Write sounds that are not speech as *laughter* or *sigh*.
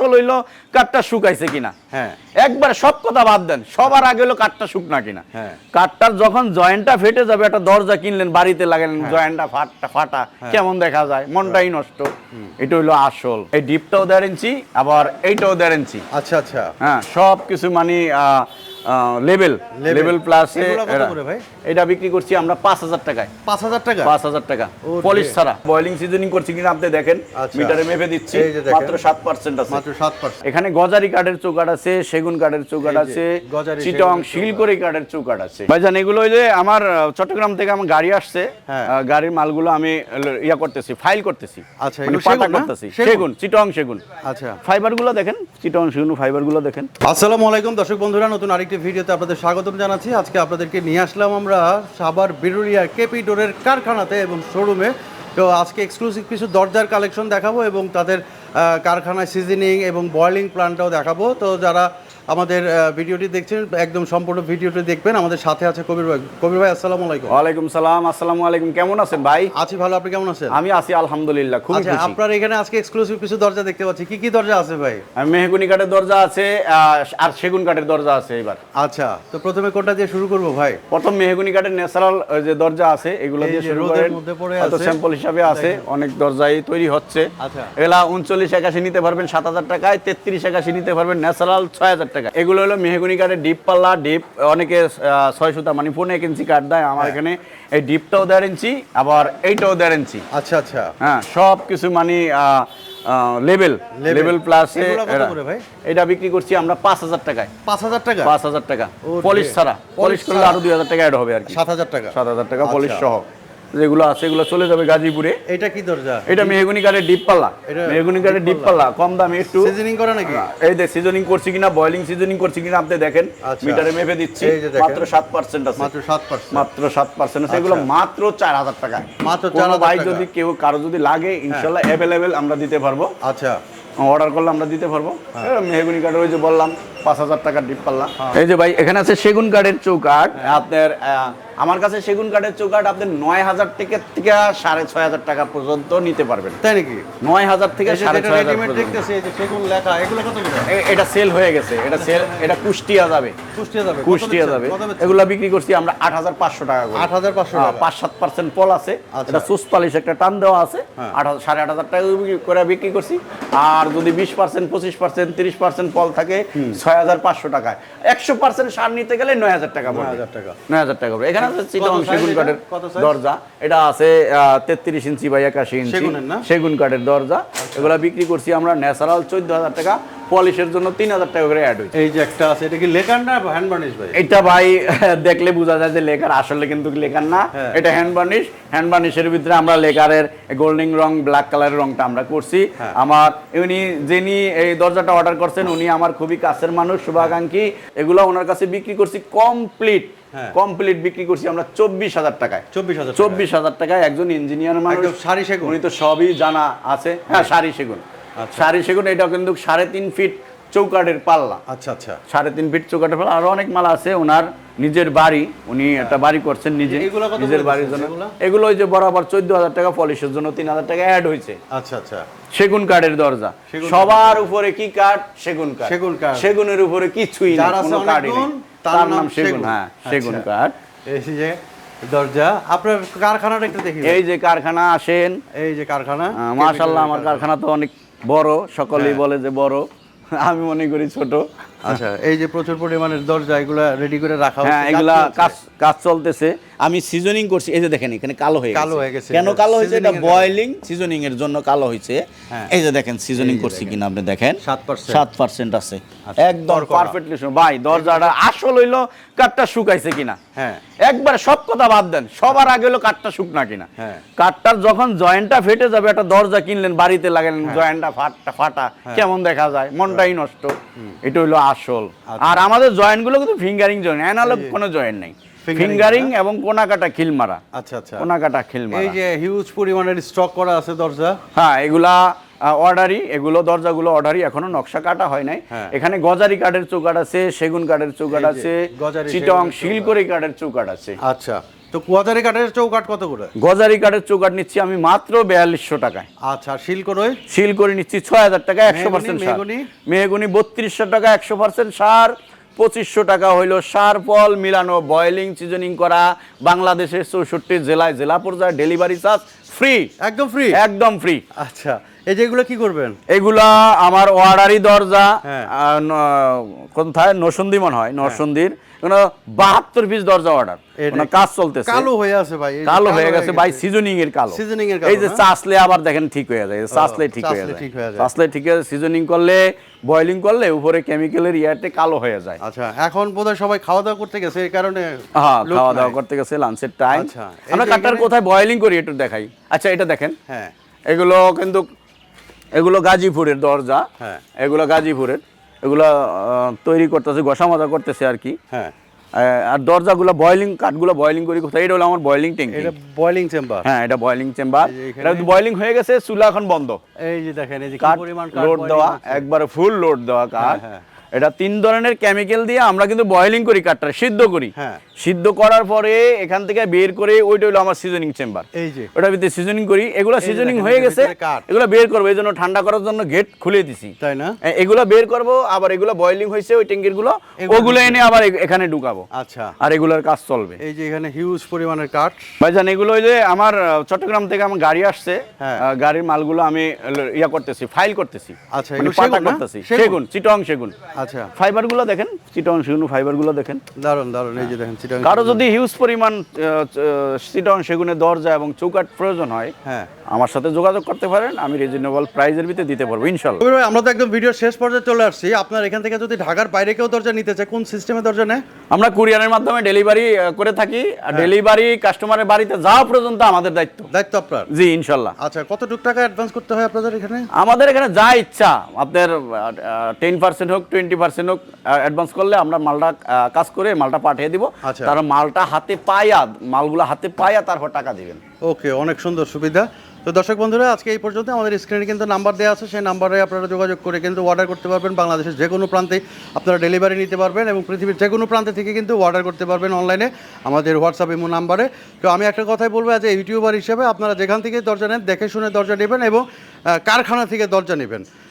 আসল হইল কাঠটা শুকাইছে কিনা। হ্যাঁ। একবার সব কথা বাদ দেন সবার আগে হলো কাঠটা শুকনা কিনা। হ্যাঁ। কাঠটার যখন জয়েন্টটা ফেটে যাবে একটা দরজা কিনলেন বাড়িতে লাগালেন হ্যাঁ। জয়েন্টটা ফাটটা ফাটা কেমন দেখা যায় মনটাই নষ্ট। এটা হইল আসল। এই ডিপটাও দেড় ইঞ্চি আবার এইটাও দেড় ইঞ্চি। আচ্ছা আচ্ছা। হ্যাঁ সব কিছু মানে লেভেল। লেভেল প্লাস এটা বিক্রি করছি আমরা পাঁচ হাজার টাকায়। পাঁচ হাজার টাকা? পাঁচ হাজার টাকা। পলিশ ছাড়া। বয়লিং সিজনিং করছি কিনা আপনি দেখেন। আচ্ছা। মিটারে মেপে দিচ্ছি। মাত্র সাত পার্সেন্ট আছে। মাত্র সাত পার্সেন্ট এখানে গজারি কাঠের চৌকাট আছে সেগুন কাঠের চৌকাট আছে চিটং শিলকড়ি কাঠের চৌকাট আছে। ভাইজান এগুলো ওই যে আমার চট্টগ্রাম থেকে আমার গাড়ি আসছে। হ্যাঁ। গাড়ির মালগুলো আমি ইয়া করতেছি ফাইল করতেছি। আচ্ছা, মানে পাতা করতেছি। সেগুন? সেগুন চিটং সেগুন। আচ্ছা। ফাইবারগুলো দেখেন। চিটং সেগুন ফাইবারগুলো দেখেন। আসসালামু আলাইকুম দর্শক বন্ধুরা, নতুন আরেকটি ভিডিওতে আপনাদের স্বাগতম জানাচ্ছি। আজকে আপনাদেরকে নিয়ে আসলাম আমরা সাবার বিরুলিয়া কেপি ডোরের কারখানাতে এবং শোরুমে। তো আজকে এক্সক্লুসিভ কিছু দরজার কালেকশন দেখাবো এবং তাদের কারখানায় সিজনিং এবং বয়লিং প্ল্যানটাও দেখাবো। তো যারা আমাদের ভিডিওটি দেখছেন একদম সম্পূর্ণ ভিডিওটি দেখবেন। আমাদের সাথে আছে কবির ভাই। কবির ভাই আসসালামু আলাইকুম। ওয়ালাইকুম সালাম আসসালামু আলাইকুম। কেমন আছেন ভাই? আছি ভালো আপনি কেমন আছেন? আমি আছি আলহামদুলিল্লাহ খুবই আচ্ছা খুশি। আপনার এখানে আজকে এক্সক্লুসিভ কিছু দরজা দেখতে পাচ্ছি। কি কি দরজা আছে ভাই? মেহগুনি কাঠের দরজা আছে আর সেগুন কাঠের দরজা আছে এবার। আচ্ছা তো প্রথমে কোনটা দিয়ে শুরু করব ভাই? প্রথম মেহগুনি কাঠের ন্যাচারাল যে দরজা আছে এগুলো দিয়ে শুরু করেন। হয়তো। স্যাম্পল হিসাবে আছে অনেক দরজাই তৈরি হচ্ছে। আচ্ছা। এগুলা উনচল্লিশ একাশি নিতে পারবেন সাত হাজার টাকায় তেত্রিশ একাশি নিতে পারবেন ন্যাচারাল ছয় হাজার টাকা। এগুলো হলো মেহগুনি কাঠের ডিপ পাল্লা ডিপ অনেকে ছয় সুতা মানে পনেরো এক ইঞ্চি কাঠ দেয় আমার হ্যাঁ। এখানে। এই ডিপটাও দেড় ইঞ্চি আবার এইটাও দেড় ইঞ্চি। আচ্ছা আচ্ছা। হ্যাঁ সব কিছু মানে লেভেল লেভেল প্লাস? এটা বিক্রি করছি আমরা পাঁচ হাজার টাকায়। পাঁচ হাজার টাকা? পাঁচ হাজার টাকা। পলিশ ছাড়া। পলিশ করলে ছাড়া। আরও দুই হাজার টাকা অ্যাড হবে আর কি। সাত হাজার টাকা। সাত হাজার টাকা পলিশ আচ্ছা। সহ। যেগুলো আছে এগুলো চলে যাবে গাজীপুরে। এটা কি দরজা? এটা মেহগুনি কাঠের ডিপ পাল্লা। মেহগুনি কাঠের ডিপ পাল্লা কম দামে একটু সিজনিং করে নাকি? এই দেখ সিজনিং করছি কিনা বয়লিং সিজনিং করছি কিনা আপনি দেখেন আচ্ছা। মিটারে মেপে দিচ্ছি যে। মাত্র সাত পার্সেন্ট আছে। মাত্র সাত পার্সেন্ট মাত্র সাত পার্সেন্ট আছে এগুলো মাত্র চার হাজার টাকা। মাত্র কোনো 4,000 ভাই যদি কেউ কারও যদি লাগে ইনশাল্লাহ অ্যাভেলেবেল আমরা দিতে পারব। আচ্ছা। অর্ডার করলে আমরা দিতে পারব। হ্যাঁ। মেহগুনি কাঠের ওই যে বললাম পাঁচ হাজার টাকার ডিপ পাল্লা। এই যে ভাই এখানে আছে সেগুন কাঠের চৌকাঠ। হ্যাঁ। আপনার আমার কাছে সেগুন কাঠের চৌকাঠ আপনি নয় হাজার থেকে থেকে সাড়ে ছয় হাজার টাকা পর্যন্ত নিতে পারবেন। তাই নাকি? নয় হাজার থেকে সাড়ে ছয় হাজার রেডিমেড পর্যন্ত। দেখতেছি এই যে সেগুন লেখা এগুলো কত এটা সেল হয়ে গেছে এটা সেল এটা কুষ্টিয়া যাবে। কুষ্টিয়া যাবে। কুষ্টিয়া যাবে? এগুলা বিক্রি করছি আমরা আট হাজার পাঁচশো টাকা করে। আট হাজার পাঁচশো হ্যাঁ, পাঁচ সাত পার্সেন্ট পল আছে। আচ্ছা। এটা সুস পালিশ একটা টান দেওয়া আছে। হ্যাঁ। আট হাজার সাড়ে আট হাজার টাকা বিক্রি- করে বিক্রি করছি। আর যদি বিশ পার্সেন্ট পঁচিশ পার্সেন্ট তিরিশ পার্সেন্ট পল থাকে ছয় হাজার পাঁচশো টাকায়। একশো পার্সেন্ট সার নিতে গেলে নয় হাজার টাকা পড়বে। 9,000 টাকা। নয় হাজার টাকা এখানে আছে চিটং সেগুন কাঠের দরজা। এটা আছে তেত্রিশ ইঞ্চি বা একাশি ইঞ্চি। সেগুন কাঠের দরজা। এগুলা বিক্রি করছি আমরা ন্যাচারাল চোদ্দ হাজার টাকা। পলিশের জন্য তিন হাজার টাকা করে অ্যাড হয়েছে। এই যে একটা আছে এটা কি লেখার না হ্যান্ড বার্নিশ ভাই? এটা ভাই *laughs* দেখলে বোঝা যায় যে লেখার আসলে কিন্তু লেখার না। হ্যাঁ। এটা হ্যান্ড বার্নিশ হ্যান্ড বার্নিশের ভিতরে আমরা লেকারের গোল্ডেন রং ব্ল্যাক কালারের রংটা আমরা করছি। হ্যাঁ। আমার উনি যিনি এই দরজাটা অর্ডার করছেন উনি আমার খুবই কাছের মানুষ শুভাকাঙ্ক্ষী। এগুলো ওনার কাছে বিক্রি করছি কমপ্লিট হ্যাঁ। কমপ্লিট বিক্রি করছি আমরা চব্বিশ হাজার টাকায়। চব্বিশ হাজার চব্বিশ হাজার টাকায় একজন ইঞ্জিনিয়ার মানুষ। সারি সেগুন। উনি তো সবই জানা আছে। হ্যাঁ সারি সেগুন। সারি সেগুন এটা কিন্তু সাড়ে তিন ফিট চৌকাঠের পাল্লা। আচ্ছা আচ্ছা। সাড়ে তিন ফিট চৌকাঠের পাল্লা। আরও অনেক মালা আছে ওনার নিজের বাড়ি উনি একটা বাড়ি করছেন নিজে নিজের বাড়ির জন্য। এগুলো? ওই যে বরাবর চোদ্দ হাজার টাকা পলিশের জন্য তিন হাজার টাকা অ্যাড হয়েছে। আচ্ছা আচ্ছা। সেগুন কাঠের দরজা। সবার উপরে কি কাঠ? সেগুন কাঠ। সেগুন কাঠ। সেগুনের উপরে কিছুই আছে কোনো কাঠই নেই। তার নাম সেগুন হ্যাঁ আচ্ছা। সেগুন কাঠ। এই যে দরজা আপনার কারখানাটা একটু দেখি এই যে কারখানা আসেন। এই যে কারখানা মাশাল্লাহ আমার কারখানা তো অনেক বড় সকলেই হ্যাঁ। বলে যে বড় আমি মনে করি ছোট আচ্ছা এই যে প্রচুর পরিমাণের দরজা এগুলা রেডি করে রাখা হ্যাঁ এগুলা কাজ কাজ চলতেছে। আমি সিজনিং করছি এই যে দেখেন এখানে কালো হয়ে কালো হয়ে গেছে। কেন কালো হয়েছে? এটা বয়লিং সিজনিং এর জন্য কালো হয়েছে। হ্যাঁ। এই যে দেখেন সিজনিং করছি কিনা আপনি দেখেন। 7% সাত পার্সেন্ট আছে। আচ্ছা, একদম পারফেক্টলি ভাই দরজাটা আসল হইল কাঠটা শুকাইছে কিনা। হ্যাঁ। একবার সব কথা বাদ দেন সবার আগে হলো কাঠটা শুকনা কিনা। হ্যাঁ। কাঠটার যখন জয়েন্টটা ফেটে যাবে একটা দরজা কিনলেন বাড়িতে লাগালেন জয়েন্টটা ফাটা ফাটা হ্যাঁ। কেমন দেখা যায়? মনটাই নষ্ট। এটা হইল আসল। আর আমাদের জয়েন্টগুলো কিন্তু ফিঙ্গারিং জয়েন্ট অ্যানালগ কোনো জয়েন্ট নেই। ফিঙ্গারিং এবং কোনাকাটা খিল মারা আচ্ছা আচ্ছা। কোনাকাটা খিল এই যে হিউজ পরিমাণের স্টক করা আছে দরজা। হ্যাঁ এগুলা অর্ডারই এগুলো দরজাগুলো অর্ডারই এখনও নকশা কাটা হয় নাই। হ্যাঁ। এখানে গজারি কাঠের চৌকাট আছে সেগুন কাঠের চৌকাট আছে চিটং শিলকড়ি কাঠের চৌকাট আছে। আচ্ছা। তো কুয়াজারি কাঠের চৌকাঠ কত করে? গজারি কাঠের চৌকাট নিচ্ছি আমি মাত্র বিয়াল্লিশশো টাকায়। আচ্ছা শিল করোই সিল করে নিচ্ছি ছয় হাজার টাকা একশো পার্সেন্ট সার? মেহগুনি? বত্রিশশো টাকা একশো পার্সেন্ট সার। পঁচিশশো টাকা হইল সার ফল মিলানো বয়েলিং সিজনিং করা। বাংলাদেশের চৌষট্টি জেলায় জেলা পর্যায়ে ডেলিভারি চার্জ ফ্রি একদম ফ্রি একদম ফ্রি আচ্ছা। এই যেগুলো কি করবেন? এগুলা আমার ওয়ার্ডারি দরজা হ্যাঁ। কোথায় নরসন্দী মনে হয় নরসন্দির। বাহাত্তর পিস দরজা অর্ডার কাজ চলতেছে। কালো হয়ে আছে ভাই কালো হয়ে গেছে বাই সিজনিং এর কালো। Seasoning এর এই যে? চাষলে আবার দেখেন ঠিক হয়ে যায় চাষলে ঠিক হয়ে যায়। ঠিক হয়ে যায়। চাষলে ঠিক হয়ে সিজনিং করলে বয়লিং করলে উপরে কেমিক্যালের ইয়াতে কালো হয়ে যায়। আচ্ছা এখন বোধহয় সবাই খাওয়া দাওয়া করতে গেছে এই কারণে হ্যাঁ খাওয়া দাওয়া করতে গেছে লাঞ্চের টাইম আচ্ছা, আমরা কাটার কোথায় বয়লিং করি একটু দেখাই। আচ্ছা এটা দেখেন। হ্যাঁ। এগুলো কিন্তু এগুলো গাজীপুরের দরজা হ্যাঁ। এগুলো গাজীপুরের। এগুলো তৈরি করতেছে গোসা মাজা করতেছে আর কি। হ্যাঁ। আর দরজাগুলো বয়লিং কাঠগুলো বয়লিং করি কোথায়? এটা হলো আমার বয়লিং ট্যাঙ্ক এটা বয়লিং চেম্বার হ্যাঁ এটা বয়লিং চেম্বার এটা বয়লিং হয়ে গেছে চুলা এখন বন্ধ। এই যে দেখেন এই যে কাঠ পরিমাণ কাঠ লোড দেওয়া একবারে ফুল লোড দেওয়া কাঠ। হ্যাঁ। এটা তিন ধরনের কেমিক্যাল দিয়ে আমরা কিন্তু বয়লিং করি কাঠটা সিদ্ধ করি। হ্যাঁ। সিদ্ধ করার পরে এখান থেকে বের করে ওইটা হলো আমার সিজনিং চেম্বার এই যে। ওটার ভিতরে সিজনিং করি। এগুলো সিজনিং হয়ে গেছে। এগুলো বের করব এই জন্য ঠান্ডা করার জন্য গেট খুলে দিছি। তাই না? এগুলো বের করব আবার এগুলো বয়লিং হয়েছে ওই ট্যাঙ্কিরগুলো ওগুলো এনে আবার এখানে ঢুকাবো। আচ্ছা। আর এগুলোর কাজ চলবে। এই যে এখানে হিউজ পরিমাণের কাঠ। ভাইজান এগুলো ওই যে আমার চট্টগ্রাম থেকে আমার গাড়ি আসছে। হ্যাঁ। গাড়ির মালগুলো আমি ইয়া করতেছি ফাইল করতেছি। আচ্ছা, মানে পাতা করতেছি? সেগুন চিটং সেগুন। আচ্ছা। ফাইবারগুলো দেখেন চিটং সেগুন ফাইবারগুলো দেখেন। দারুণ দারুণ এই যে দেখেন চিটাং কারও যদি হিউজ পরিমাণ চিটং সেগুনের দরজা এবং চৌকাট প্রয়োজন হয় হ্যাঁ। আমার সাথে যোগাযোগ করতে পারেন আমি রিজনেবল প্রাইজের ভিতরে দিতে পারব ইনশাল্লাহ। আমরা তো একদম ভিডিওর শেষ পর্যায়ে চলে আসছি। আপনার এখান থেকে যদি ঢাকার বাইরে কেউ দরজা নিতে চায় কোন সিস্টেমে দরজা নেয়? আমরা কুরিয়ারের মাধ্যমে ডেলিভারি করে থাকি। আর ডেলিভারি কাস্টমারের বাড়িতে যাওয়া পর্যন্ত আমাদের দায়িত্ব। দায়িত্ব আপনার? জি ইনশাল্লাহ। আচ্ছা কতটুকু টাকা অ্যাডভান্স করতে হয় আপনাদের এখানে? আমাদের এখানে যা ইচ্ছা আপনার টেন পার্সেন্ট হোক টোয়েন্টি পার্সেন্ট হোক অ্যাডভান্স করলে আমরা মালটা কাজ করে মালটা পাঠিয়ে দিব। আচ্ছা। তারা মালটা হাতে পায়া মালগুলো হাতে পায়া তারপর টাকা দিবেন। ওকে অনেক সুন্দর সুবিধা। তো দর্শক বন্ধুরা আজকে এই পর্যন্ত আমাদের স্ক্রিনে কিন্তু নাম্বার দেওয়া আছে সেই নাম্বারে আপনারা যোগাযোগ করে কিন্তু অর্ডার করতে পারবেন। বাংলাদেশের যে কোনো প্রান্তে আপনারা ডেলিভারি নিতে পারবেন এবং পৃথিবীর যে কোনো প্রান্তে থেকে কিন্তু অর্ডার করতে পারবেন অনলাইনে আমাদের হোয়াটসঅ্যাপ ইমো নাম্বারে তো আমি একটা কথাই বলব যে ইউটিউবার হিসেবে আপনারা যেখান থেকে দরজা নেন দেখে শুনে দরজা নেবেন এবং কারখানা থেকে দরজা নেবেন।